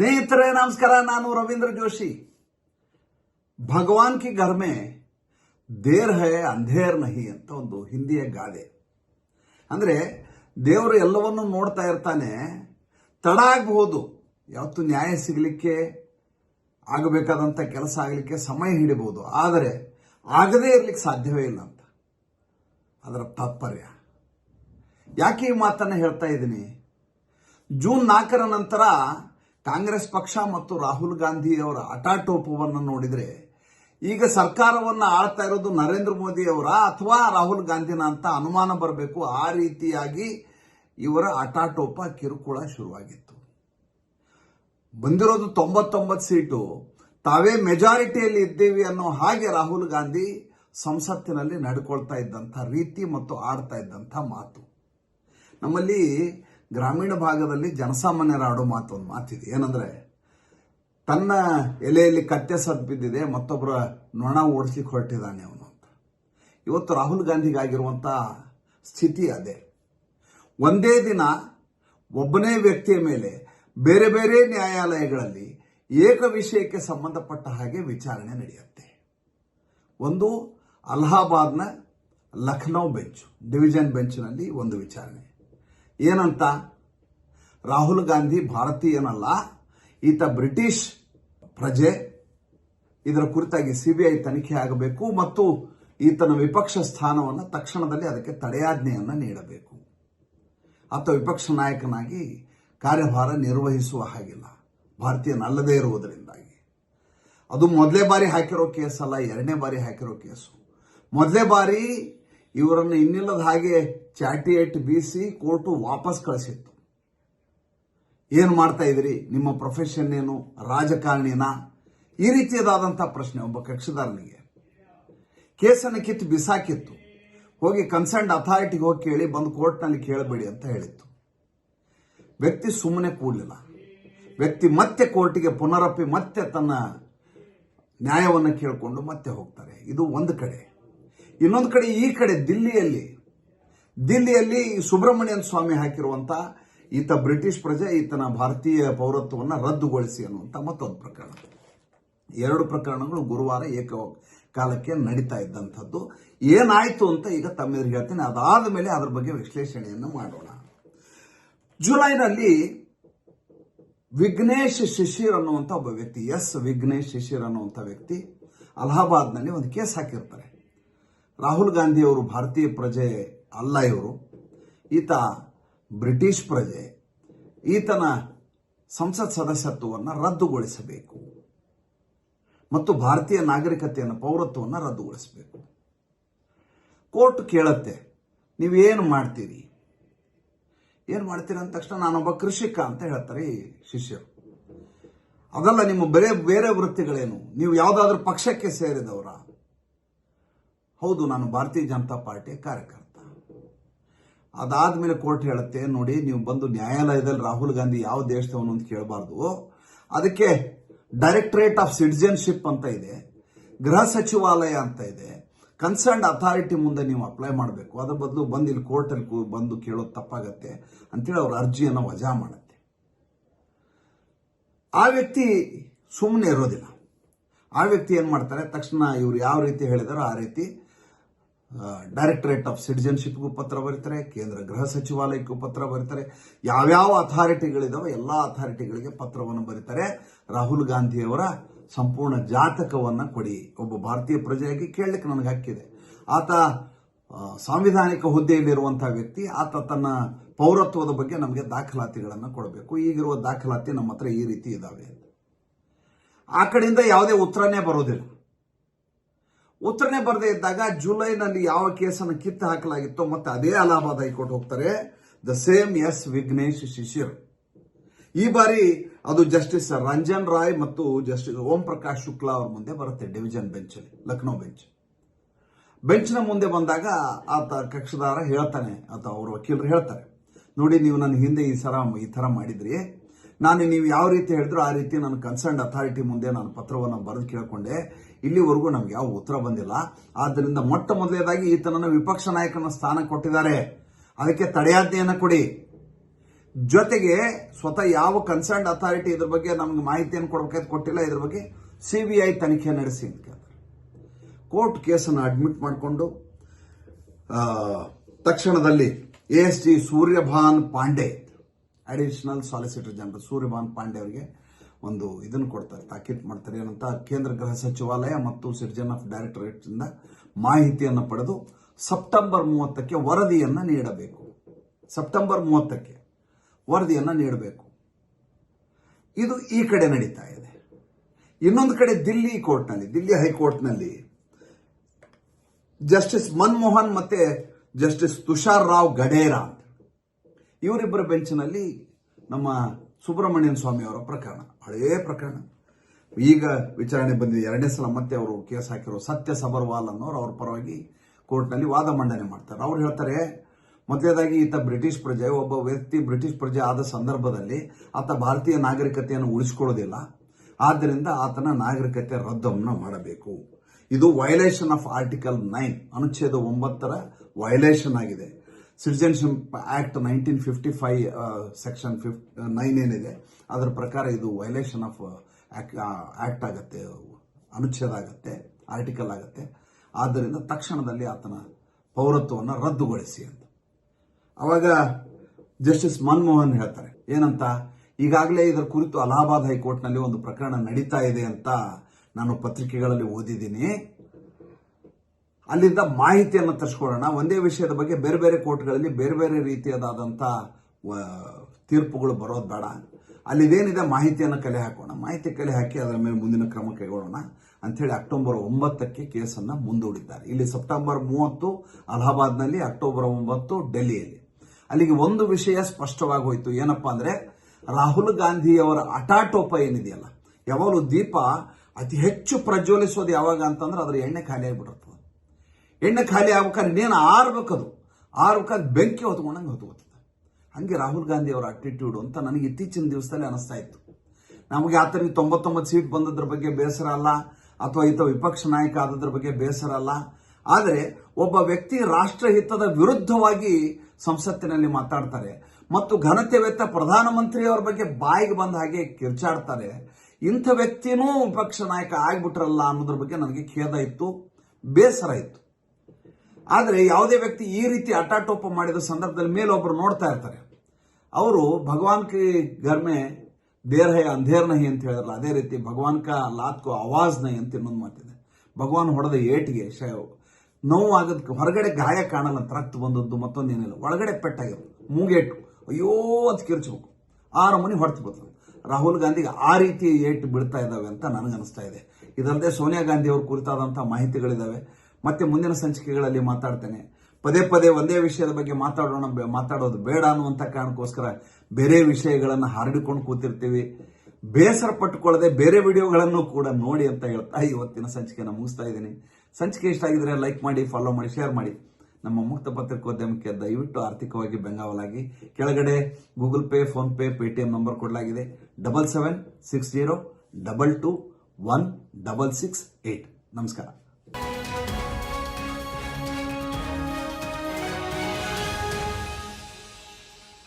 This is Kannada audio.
ಸ್ನೇಹಿತರೆ, ನಮಸ್ಕಾರ. ನಾನು ರವೀಂದ್ರ ಜೋಶಿ. ಭಗವಾನ್ ಕಿ ಘರ್ ಮೇ ದೇರ್ ಹೈ ಅಂಧೇರ್ ನಹಿ ಅಂತ ಒಂದು ಹಿಂದಿಯ ಗಾದೆ. ಅಂದ್ರೆ ದೇವರು ಎಲ್ಲವನ್ನು ನೋಡ್ತಾ ಇರ್ತಾನೆ. ತಡ ಆಗಬಹುದು ಯಾವತ್ತು ನ್ಯಾಯ ಸಿಗಲಿಕ್ಕೆ ಆಗಬೇಕಾದಂಥ ಕೆಲಸ ಆಗಲಿಕ್ಕೆ ಸಮಯ ಹಿಡಿಬಹುದು. ಆದರೆ ಆಗದೇ ಇರ್ಲಿಕ್ಕೆ ಸಾಧ್ಯವೇ ಇಲ್ಲ ಅಂತ. ಅದರ ತಾತ್ಪರ್ಯ. ಯಾಕೆ ಈ ಮಾತನ್ನು ಹೇಳ್ತಾ ಇದ್ದೀನಿ? ಜೂನ್ ನಾಲ್ಕರ ನಂತರ ಕಾಂಗ್ರೆಸ್ ಪಕ್ಷ ಮತ್ತು ರಾಹುಲ್ ಗಾಂಧಿ ಅವರ ಅಟಾಟೋಪವನ್ನು ನೋಡಿದ್ರೆ ಈಗ ಸರ್ಕಾರವನ್ನು ಆಳ್ತಾ ಇರೋದು ನರೇಂದ್ರ ಮೋದಿ ಅವರ ಅಥವಾ ರಾಹುಲ್ ಗಾಂಧಿನ ಅಂತ ಅನುಮಾನ ಬರಬೇಕು ಆ ರೀತಿಯಾಗಿ ಇವರ ಅಟಾಟೋಪ ಕಿರುಕುಳ ಶುರುವಾಗಿತ್ತು. ಬಂದಿರೋದು ತೊಂಬತ್ತೊಂಬತ್ತು ಸೀಟು. ತಾವೇ ಮೆಜಾರಿಟಿಯಲ್ಲಿ ಇದ್ದೀವಿ ಅನ್ನೋ ಹಾಗೆ ರಾಹುಲ್ ಗಾಂಧಿ ಸಂಸತ್ತಿನಲ್ಲಿ ನಡ್ಕೊಳ್ತಾ ಇದ್ದಂಥ ರೀತಿ ಮತ್ತು ಆಡ್ತಾ ಇದ್ದಂಥ ಮಾತು. ನಮ್ಮಲ್ಲಿ ಗ್ರಾಮೀಣ ಭಾಗದಲ್ಲಿ ಜನಸಾಮಾನ್ಯರ ಆಡೋ ಮಾತು ಒಂದು ಮಾತಿದೆ. ಏನಂದ್ರೆ, ತನ್ನ ಎಲೆಯಲ್ಲಿ ಕತ್ತೆ ಸತ್ ಬಿದ್ದಿದೆ ಮತ್ತೊಬ್ಬರ ನೊಣ ಓಡಿಸ್ಲಿಕ್ಕೆ ಹೊರಟಿದ್ದಾನೆ ಅವನು ಅಂತ. ಇವತ್ತು ರಾಹುಲ್ ಗಾಂಧಿಗಾಗಿರುವಂಥ ಸ್ಥಿತಿ ಅದೇ. ಒಂದೇ ದಿನ ಒಬ್ಬನೇ ವ್ಯಕ್ತಿಯ ಮೇಲೆ ಬೇರೆ ಬೇರೆ ನ್ಯಾಯಾಲಯಗಳಲ್ಲಿ ಏಕ ವಿಷಯಕ್ಕೆ ಸಂಬಂಧಪಟ್ಟ ಹಾಗೆ ವಿಚಾರಣೆ ನಡೆಯುತ್ತೆ. ಒಂದು ಅಲಹಾಬಾದ್ನ ಲಖನೌ ಬೆಂಚ್, ಡಿವಿಜನ್ ಬೆಂಚ್ನಲ್ಲಿ ಒಂದು ವಿಚಾರಣೆ. ಏನಂತ? ರಾಹುಲ್ ಗಾಂಧಿ ಭಾರತೀಯನಲ್ಲ, ಈತ ಬ್ರಿಟಿಷ್ ಪ್ರಜೆ. ಇದರ ಕುರಿತಾಗಿ ಸಿಬಿಐ ತನಿಖೆ ಆಗಬೇಕು ಮತ್ತು ಈತನ ವಿಪಕ್ಷ ಸ್ಥಾನವನ್ನು ತಕ್ಷಣದಲ್ಲಿ ಅದಕ್ಕೆ ತಡೆಯಾಜ್ಞೆಯನ್ನು ನೀಡಬೇಕು. ಆತ ವಿಪಕ್ಷ ನಾಯಕನಾಗಿ ಕಾರ್ಯಭಾರ ನಿರ್ವಹಿಸುವ ಹಾಗಿಲ್ಲ. ಭಾರತೀಯನಲ್ಲದೇ ಇರುವುದರಿಂದಾಗಿ. ಅದು ಮೊದಲೇ ಬಾರಿ ಹಾಕಿರೋ ಕೇಸ್ ಅಲ್ಲ ಎರಡನೇ ಬಾರಿ ಹಾಕಿರೋ ಕೇಸು. ಮೊದಲೇ ಬಾರಿ ಇವರನ್ನು ಇನ್ನಿಲ್ಲದ ಹಾಗೆ ಚಾಟಿ ಎಟ್ ಬೀಸಿ ಕೋರ್ಟು ವಾಪಸ್ ಕಳಿಸಿತ್ತು. ಏನು ಮಾಡ್ತಾ ಇದ್ರಿ ನಿಮ್ಮ ಪ್ರೊಫೆಷನ್ ಏನು? ರಾಜಕಾರಣಿನ? ಈ ರೀತಿಯದಾದಂಥ ಪ್ರಶ್ನೆ ಒಬ್ಬ ಕಕ್ಷಿದಾರನಿಗೆ. ಕೇಸನ್ನು ಕಿತ್ತು ಬಿಸಾಕಿತ್ತು. ಹೋಗಿ ಕನ್ಸರ್ನ್ ಅಥಾರಿಟಿಗೆ ಹೋಗಿ ಕೇಳಿ, ಬಂದು ಕೋರ್ಟ್ನಲ್ಲಿ ಕೇಳಬೇಡಿ ಅಂತ ಹೇಳಿತ್ತು. ವ್ಯಕ್ತಿ ಸುಮ್ಮನೆ ಕೂಡಲಿಲ್ಲ. ವ್ಯಕ್ತಿ ಮತ್ತೆ ಕೋರ್ಟಿಗೆ ಪುನರಪ್ಪಿ ಮತ್ತೆ ತನ್ನ ನ್ಯಾಯವನ್ನು ಕೇಳಿಕೊಂಡು ಮತ್ತೆ ಹೋಗ್ತಾರೆ. ಇದು ಒಂದು ಕಡೆ. ಇನ್ನೊಂದು ಕಡೆ ಈ ಕಡೆ ದಿಲ್ಲಿಯಲ್ಲಿ ದಿಲ್ಲಿಯಲ್ಲಿ ಸುಬ್ರಹ್ಮಣ್ಯನ್ ಸ್ವಾಮಿ ಹಾಕಿರುವಂತ ಈತ ಬ್ರಿಟಿಷ್ ಪ್ರಜೆ, ಈತನ ಭಾರತೀಯ ಪೌರತ್ವವನ್ನು ರದ್ದುಗೊಳಿಸಿ ಅನ್ನುವಂಥ ಮತ್ತೊಂದು ಪ್ರಕರಣ. ಎರಡು ಪ್ರಕರಣಗಳು ಗುರುವಾರ ಏಕ ಕಾಲಕ್ಕೆ ನಡೀತಾ ಇದ್ದಂಥದ್ದು. ಏನಾಯಿತು ಅಂತ ಈಗ ತಮ್ಮೆದುರು ಹೇಳ್ತೀನಿ. ಅದಾದ ಮೇಲೆ ಅದರ ಬಗ್ಗೆ ವಿಶ್ಲೇಷಣೆಯನ್ನು ಮಾಡೋಣ. ಜುಲೈನಲ್ಲಿ ವಿಘ್ನೇಶ್ ಶಿಶಿರ್ ಅನ್ನುವಂಥ ಒಬ್ಬ ವ್ಯಕ್ತಿ, ಎಸ್ ವಿಘ್ನೇಶ್ ಶಿಶಿರ್ ಅನ್ನುವಂಥ ವ್ಯಕ್ತಿ ಅಲಹಾಬಾದ್ನಲ್ಲಿ ಒಂದು ಕೇಸ್ ಹಾಕಿರ್ತಾರೆ. ರಾಹುಲ್ ಗಾಂಧಿ ಅವರು ಭಾರತೀಯ ಪ್ರಜೆ ಅಲ್ಲ ಇವರು. ಈತ ಬ್ರಿಟಿಷ್ ಪ್ರಜೆ. ಈತನ ಸಂಸತ್ ಸದಸ್ಯತ್ವವನ್ನು ರದ್ದುಗೊಳಿಸಬೇಕು. ಮತ್ತು ಭಾರತೀಯ ನಾಗರಿಕತೆಯನ್ನು, ಪೌರತ್ವವನ್ನು ರದ್ದುಗೊಳಿಸಬೇಕು. ಕೋರ್ಟ್ ಕೇಳತ್ತೆ ನೀವೇನು ಮಾಡ್ತೀರಿ? ಏನು ಮಾಡ್ತೀರಿ? ಅಂದ ತಕ್ಷಣ ನಾನೊಬ್ಬ ಕೃಷಿಕ ಅಂತ ಹೇಳ್ತಾರೆ ಈ ಶಿಷ್ಯರು. ಅದಲ್ಲ, ನಿಮ್ಮ ಬೇರೆ ಬೇರೆ ವೃತ್ತಿಗಳೇನು? ನೀವು ಯಾವುದಾದ್ರೂ ಪಕ್ಷಕ್ಕೆ ಸೇರಿದವರ? ಹೌದು, ನಾನು ಭಾರತೀಯ ಜನತಾ ಪಾರ್ಟಿಯ ಕಾರ್ಯಕರ್ತ. ಅದಾದ್ಮೇಲೆ ಕೋರ್ಟ್ ಹೇಳುತ್ತೆ, ನೋಡಿ, ನೀವು ಬಂದು ನ್ಯಾಯಾಲಯದಲ್ಲಿ ರಾಹುಲ್ ಗಾಂಧಿ ಯಾವ ದೇಶದವನು ಅಂತ ಕೇಳಬಾರ್ದು. ಅದಕ್ಕೆ ಡೈರೆಕ್ಟರೇಟ್ ಆಫ್ ಸಿಟಿಜನ್ಶಿಪ್ ಅಂತ ಇದೆ, ಗೃಹ ಸಚಿವಾಲಯ ಅಂತ ಇದೆ. ಕನ್ಸರ್ನ್ಡ್ ಅಥಾರಿಟಿ ಮುಂದೆ ನೀವು ಅಪ್ಲೈ ಮಾಡಬೇಕು. ಅದ್ರ ಬದಲು ಬಂದು ಇಲ್ಲಿ ಕೋರ್ಟಲ್ಲಿ ಬಂದು ಕೇಳೋದು ತಪ್ಪಾಗತ್ತೆ ಅಂತೇಳಿ ಅವ್ರ ಅರ್ಜಿಯನ್ನು ವಜಾ ಮಾಡುತ್ತೆ. ಆ ವ್ಯಕ್ತಿ ಸುಮ್ಮನೆ ಇರೋದಿಲ್ಲ. ಆ ವ್ಯಕ್ತಿ ಏನು ಮಾಡ್ತಾರೆ? ತಕ್ಷಣ ಇವ್ರು ಯಾವ ರೀತಿ ಹೇಳಿದಾರೋ ಆ ರೀತಿ ಡೈರೆಕ್ಟರೇಟ್ ಆಫ್ ಸಿಟಿಜನ್ಶಿಪ್ಗೂ ಪತ್ರ ಬರೀತಾರೆ, ಕೇಂದ್ರ ಗೃಹ ಸಚಿವಾಲಯಕ್ಕೂ ಪತ್ರ ಬರೀತಾರೆ. ಯಾವ್ಯಾವ ಅಥಾರಿಟಿಗಳಿದಾವೆ ಎಲ್ಲ ಅಥಾರಿಟಿಗಳಿಗೆ ಪತ್ರವನ್ನು ಬರೀತಾರೆ. ರಾಹುಲ್ ಗಾಂಧಿಯವರ ಸಂಪೂರ್ಣ ಜಾತಕವನ್ನು ಕೊಡಿ. ಒಬ್ಬ ಭಾರತೀಯ ಪ್ರಜೆಯಾಗಿ ಕೇಳಲಿಕ್ಕೆ ನನಗೆ ಹಕ್ಕಿದೆ. ಆತ ಸಾಂವಿಧಾನಿಕ ಹುದ್ದೆಯಲ್ಲಿರುವಂಥ ವ್ಯಕ್ತಿ, ಆತ ತನ್ನ ಪೌರತ್ವದ ಬಗ್ಗೆ ನಮಗೆ ದಾಖಲಾತಿಗಳನ್ನು ಕೊಡಬೇಕು. ಈಗಿರುವ ದಾಖಲಾತಿ ನಮ್ಮ ಹತ್ರ ಈ ರೀತಿ ಇದ್ದಾವೆ ಆ ಕಡೆಯಿಂದ ಯಾವುದೇ ಉತ್ತರನೇ ಬರೋದಿಲ್ಲ. ಉತ್ತರನೇ ಬರದೇ ಇದ್ದಾಗ ಜುಲೈನಲ್ಲಿ ಯಾವ ಕೇಸನ್ನು ಕಿತ್ತು ಹಾಕಲಾಗಿತ್ತೋ ಮತ್ತೆ ಅದೇ ಅಲಹಾಬಾದ್ ಹೈಕೋರ್ಟ್ ಹೋಗ್ತಾರೆ. The same S Vignesh Shishir. ಈ ಬಾರಿ ಅದು ಜಸ್ಟಿಸ್ ರಂಜನ್ ರಾಯ್ ಮತ್ತು ಜಸ್ಟಿಸ್ ಓಂ ಪ್ರಕಾಶ್ ಶುಕ್ಲಾ ಅವ್ರ ಮುಂದೆ ಬರುತ್ತೆ ಡಿವಿಷನ್ ಬೆಂಚ್ ಅಲ್ಲಿ, ಲಕ್ನೋ ಬೆಂಚ್ ಬೆಂಚ್ನ ಮುಂದೆ ಬಂದಾಗ ಆತ ಕಕ್ಷದಾರ ಹೇಳ್ತಾನೆ, ಆತ ಅವ್ರ ವಕೀಲರು ಹೇಳ್ತಾರೆ, ನೋಡಿ, ನೀವು ನನ್ನ ಹಿಂದೆ ಈ ಸರ, ಈ ತರ ಮಾಡಿದ್ರಿ. ನಾನು ನೀವು ಯಾವ ರೀತಿ ಹೇಳಿದ್ರು ಆ ರೀತಿ ನನ್ನ ಕನ್ಸರ್ನ್ ಅಥಾರಿಟಿ ಮುಂದೆ ನಾನು ಪತ್ರವನ್ನು ಬರೆದು ಕೇಳ್ಕೊಂಡೆ. ಇಲ್ಲಿವರೆಗೂ ನಮ್ಗೆ ಯಾವ ಉತ್ತರ ಬಂದಿಲ್ಲ. ಆದ್ದರಿಂದ ಮೊಟ್ಟ ಮೊದಲನೇದಾಗಿ ಈತನನ್ನು ವಿಪಕ್ಷ ನಾಯಕನ ಸ್ಥಾನ ಕೊಟ್ಟಿದ್ದಾರೆ. ಅದಕ್ಕೆ ತಡೆಯಾಜ್ಞೆಯನ್ನು ಕೊಡಿ. ಜೊತೆಗೆ ಸ್ವತಃ ಯಾವ ಕನ್ಸರ್ನ್ ಅಥಾರಿಟಿ ಇದ್ರ ಬಗ್ಗೆ ನಮ್ಗೆ ಮಾಹಿತಿಯನ್ನು ಕೊಡಬೇಕಾಯ್ತು ಕೊಟ್ಟಿಲ್ಲ. ಇದ್ರ ಬಗ್ಗೆ ಸಿಬಿಐ ತನಿಖೆ ನಡೆಸಿ ಅಂತ ಕೇಳ್ತಾರೆ. ಕೋರ್ಟ್ ಕೇಸನ್ನು ಅಡ್ಮಿಟ್ ಮಾಡಿಕೊಂಡು ತಕ್ಷಣದಲ್ಲಿ A S T Suryabhan Pandey additional solicitor general Suryabhan Pandey ಅವರಿಗೆ ಒಂದು ಇದನ್ನು ಕೊಡ್ತಾರೆ, ತಾಕೀತು ಮಾಡ್ತಾರೆ. ಏನಂತ? ಕೇಂದ್ರ ಗೃಹ ಸಚಿವಾಲಯ ಮತ್ತು ಸಿಟಿಜನ್ ಆಫ್ ಡೈರೆಕ್ಟರೇಟ್ ಇಂದ ಮಾಹಿತಿಯನ್ನು ಪಡೆದು ಸೆಪ್ಟೆಂಬರ್ ಮೂವತ್ತಕ್ಕೆ ವರದಿಯನ್ನು ನೀಡಬೇಕು. ಸೆಪ್ಟೆಂಬರ್ ಮೂವತ್ತಕ್ಕೆ ವರದಿಯನ್ನು ನೀಡಬೇಕು. ಇದು ಈ ಕಡೆ ನಡೀತಾ ಇದೆ. ಇನ್ನೊಂದು ಕಡೆ ದಿಲ್ಲಿ ಕೋರ್ಟ್ನಲ್ಲಿ, ದಿಲ್ಲಿ ಹೈಕೋರ್ಟ್ನಲ್ಲಿ ಜಸ್ಟಿಸ್ ಮನ್ಮೋಹನ್ ಮತ್ತೆ ಜಸ್ಟಿಸ್ ತುಷಾರ್ ರಾವ್ ಗಡೇರಾ ಇವರಿಬ್ಬರ ಬೆಂಚಿನಲ್ಲಿ ನಮ್ಮ ಸುಬ್ರಹ್ಮಣ್ಯನ್ ಸ್ವಾಮಿ ಅವರ ಪ್ರಕರಣ. ಹಳೇ ಪ್ರಕರಣ. ಈಗ ವಿಚಾರಣೆ ಬಂದಿದೆ. ಎರಡನೇ ಸಲ ಮತ್ತೆ ಅವರು ಕೇಸ್ ಹಾಕಿರೋ ಸತ್ಯ ಸಬರ್ವಾಲ್ ಅನ್ನೋರು ಅವ್ರ ಪರವಾಗಿ ಕೋರ್ಟ್ನಲ್ಲಿ ವಾದ ಮಂಡನೆ ಮಾಡ್ತಾರೆ. ಅವ್ರು ಹೇಳ್ತಾರೆ, ಮೊದಲೇದಾಗಿ ಈತ ಬ್ರಿಟಿಷ್ ಪ್ರಜೆ, ಒಬ್ಬ ವ್ಯಕ್ತಿ ಬ್ರಿಟಿಷ್ ಪ್ರಜೆ ಆದ ಸಂದರ್ಭದಲ್ಲಿ ಆತ ಭಾರತೀಯ ನಾಗರಿಕತೆಯನ್ನು ಉಳಿಸಿಕೊಳ್ಳೋದಿಲ್ಲ. ಆದ್ದರಿಂದ ಆತನ ನಾಗರಿಕತೆ ರದ್ದನ್ನು ಮಾಡಬೇಕು. ಇದು ವೈಲೇಷನ್ ಆಫ್ ಆರ್ಟಿಕಲ್ ನೈನ್ ಅನುಚ್ಛೇದ ಒಂಬತ್ತರ ವೈಲೇಷನ್ ಆಗಿದೆ. Citizenship act nineteen fifty five section fifth nine ಏನಿದೆ, ಅದರ ಪ್ರಕಾರ ಇದು ವೈಲೇಷನ್ ಆಫ್ ಆಕ್ಟ್ ಆಗುತ್ತೆ, ಅನುಚ್ಛೇದ ಆಗುತ್ತೆ ಆರ್ಟಿಕಲ್ ಆಗುತ್ತೆ. ಆದ್ದರಿಂದ ತಕ್ಷಣದಲ್ಲಿ ಆತನ ಪೌರತ್ವವನ್ನು ರದ್ದುಗೊಳಿಸಿ ಅಂತ. ಅವಾಗ ಜಸ್ಟಿಸ್ ಮನಮೋಹನ್ ಹೇಳ್ತಾರೆ, ಏನಂತ, ಈಗಾಗಲೇ ಇದರ ಕುರಿತು ಅಲಹಾಬಾದ್ ಹೈಕೋರ್ಟ್ನಲ್ಲಿ ಒಂದು ಪ್ರಕರಣ ನಡೀತಾ ಇದೆ ಅಂತ ನಾನು ಪತ್ರಿಕೆಗಳಲ್ಲಿ ಓದಿದ್ದೀನಿ. ಅಲ್ಲಿಂದ ಮಾಹಿತಿಯನ್ನು ತರಿಸ್ಕೊಳ್ಳೋಣ. ಒಂದೇ ವಿಷಯದ ಬಗ್ಗೆ ಬೇರೆ ಬೇರೆ ಕೋರ್ಟ್ಗಳಲ್ಲಿ ಬೇರೆ ಬೇರೆ ರೀತಿಯಾದಂಥ ತೀರ್ಪುಗಳು ಬರೋದು ಬೇಡ. ಅಲ್ಲಿದೇನಿದೆ ಮಾಹಿತಿಯನ್ನು ಕಲೆ ಹಾಕೋಣ. ಮಾಹಿತಿ ಕಲೆ ಹಾಕಿ ಅದರ ಮೇಲೆ ಮುಂದಿನ ಕ್ರಮ ಕೈಗೊಳ್ಳೋಣ ಅಂಥೇಳಿ ಅಕ್ಟೋಬರ್ ಒಂಬತ್ತಕ್ಕೆ ಕೇಸನ್ನು ಮುಂದೂಡಿದ್ದಾರೆ. ಇಲ್ಲಿ ಸೆಪ್ಟೆಂಬರ್ ಮೂವತ್ತು ಅಲಹಾಬಾದ್ನಲ್ಲಿ, ಅಕ್ಟೋಬರ್ ಒಂಬತ್ತು ಡೆಲ್ಲಿಯಲ್ಲಿ. ಅಲ್ಲಿಗೆ ಒಂದು ವಿಷಯ ಸ್ಪಷ್ಟವಾಗಿ ಹೋಯಿತು. ಏನಪ್ಪ ಅಂದ್ರೆ, ರಾಹುಲ್ ಗಾಂಧಿಯವರ ಅಟಾಟೋಪ ಏನಿದೆಯಲ್ಲ, ಯಾವಾಗಲೂ ದೀಪ ಅತಿ ಹೆಚ್ಚು ಪ್ರಜ್ವಲಿಸೋದು ಯಾವಾಗ ಅಂತಂದ್ರೆ ಅದರ ಎಣ್ಣೆ ಖಾಲಿಯಾಗಿಬಿಡುತ್ತೆ ಎಣ್ಣೆ ಖಾಲಿ ಆಗ್ಬೇಕಾದ್ರೆ ಇನ್ನೇನು ಆರ್ಬೇಕದು. ಆರ್ಬೇಕಾದ್ರೆ ಬೆಂಕಿ ಹೊತ್ಕೊಂಡಂಗೆ ಹೊತ್ಕೋತದೆ ಹಂಗೆ ರಾಹುಲ್ ಗಾಂಧಿ ಅವರ ಅಟಿಟ್ಯೂಡ್ ಅಂತ ನನಗೆ ಇತ್ತೀಚಿನ ದಿವಸದಲ್ಲಿ ಅನಿಸ್ತಾ ಇತ್ತು. ನಮಗೆ ಆತನಿಗೆ ತೊಂಬತ್ತೊಂಬತ್ತು ಸೀಟ್ ಬಂದದ್ರ ಬಗ್ಗೆ ಬೇಸರ ಅಲ್ಲ, ಅಥವಾ ಈತ ವಿಪಕ್ಷ ನಾಯಕ ಆದದ್ರ ಬಗ್ಗೆ ಬೇಸರ ಅಲ್ಲ. ಆದರೆ ಒಬ್ಬ ವ್ಯಕ್ತಿ ರಾಷ್ಟ್ರಹಿತದ ವಿರುದ್ಧವಾಗಿ ಸಂಸತ್ತಿನಲ್ಲಿ ಮಾತಾಡ್ತಾರೆ ಮತ್ತು ಘನತೆವೆತ್ತ ಪ್ರಧಾನಮಂತ್ರಿಯವರ ಬಗ್ಗೆ ಬಾಯಿಗೆ ಬಂದ ಹಾಗೆ ಕಿರ್ಚಾಡ್ತಾರೆ. ಇಂಥ ವ್ಯಕ್ತಿನೂ ವಿಪಕ್ಷ ನಾಯಕ ಆಗ್ಬಿಟ್ರಲ್ಲ ಅನ್ನೋದ್ರ ಬಗ್ಗೆ ನನಗೆ ಖೇದ ಇತ್ತು, ಬೇಸರ ಇತ್ತು. ಆದರೆ ಯಾವುದೇ ವ್ಯಕ್ತಿ ಈ ರೀತಿ ಅಟಾಟೋಪ ಮಾಡಿದ ಸಂದರ್ಭದಲ್ಲಿ ಮೇಲೊಬ್ಬರು ನೋಡ್ತಾ ಇರ್ತಾರೆ. ಅವರು ಭಗವಾನ್ ಕಿ ಗರ್ಮೆ ದೇರ್ಹಯ ದೇರ್ ಹೈ ಅಂಧೇರ್ ಅಂತ ಹೇಳಿದ್ರಲ್ಲ, ಅದೇ ರೀತಿ ಭಗವಾನ್ ಕ ಲಾತ್ಕೋ ಅವಾಜ್ ನಹಿ ಅಂತ ಇನ್ನೊಂದು ಮಾತಿದೆ. ಭಗವಾನ್ ಹೊಡೆದ ಏಟಿಗೆ ನೋವು ಆಗದ ಹೊರಗಡೆ ಗಾಯ ಕಾಣಲ್ಲ ರಕ್ತ ಬಂದದ್ದು ಮತ್ತೊಂದು ಏನಿಲ್ಲ. ಒಳಗಡೆ ಪೆಟ್ಟಾಗಿರೋದು ಮೂಗೇಟು, ಅಯ್ಯೋ ಅಂತ ಕಿರ್ಚಬೇಕು. ಆರು ಮನೆ ಹೊರತು ಬರ್ತದೆ ರಾಹುಲ್ ಗಾಂಧಿಗೆ ಆ ರೀತಿ ಏಟು ಬೀಳ್ತಾ ಇದ್ದಾವೆ ಅಂತ ನನಗನ್ನಿಸ್ತಾ ಇದೆ. ಇದಲ್ಲದೆ ಸೋನಿಯಾ ಗಾಂಧಿ ಅವ್ರ ಕುರಿತಾದಂಥ ಮಾಹಿತಿಗಳಿದಾವೆ. ಮತ್ತೆ ಮುಂದಿನ ಸಂಚಿಕೆಗಳಲ್ಲಿ ಮಾತಾಡ್ತೇನೆ. ಪದೇ ಪದೇ ಒಂದೇ ವಿಷಯದ ಬಗ್ಗೆ ಮಾತಾಡೋಣ ಮಾತಾಡೋದು ಬೇಡ ಅನ್ನುವಂಥ ಕಾರಣಕ್ಕೋಸ್ಕರ ಬೇರೆ ವಿಷಯಗಳನ್ನು ಹರಡಿಕೊಂಡು ಕೂತಿರ್ತೀವಿ. ಬೇಸರ ಪಟ್ಟುಕೊಳ್ಳದೆ ಬೇರೆ ವಿಡಿಯೋಗಳನ್ನು ಕೂಡ ನೋಡಿ ಅಂತ ಹೇಳ್ತಾ ಇವತ್ತಿನ ಸಂಚಿಕೆನ ಮುಗಿಸ್ತಾ ಇದ್ದೀನಿ. ಸಂಚಿಕೆ ಇಷ್ಟ ಆಗಿದ್ರೆ ಲೈಕ್ ಮಾಡಿ, ಫಾಲೋ ಮಾಡಿ, ಶೇರ್ ಮಾಡಿ. ನಮ್ಮ ಮುಕ್ತ ಪತ್ರಿಕೋದ್ಯಮಕ್ಕೆ ದಯವಿಟ್ಟು ಆರ್ಥಿಕವಾಗಿ ಬೆಂಗಾವಲಾಗಿ. ಕೆಳಗಡೆ Google Pay, PhonePe, Paytm number ಕೊಡಲಾಗಿದೆ. Double seven, six zero, double two, one double six eight. ನಮಸ್ಕಾರ.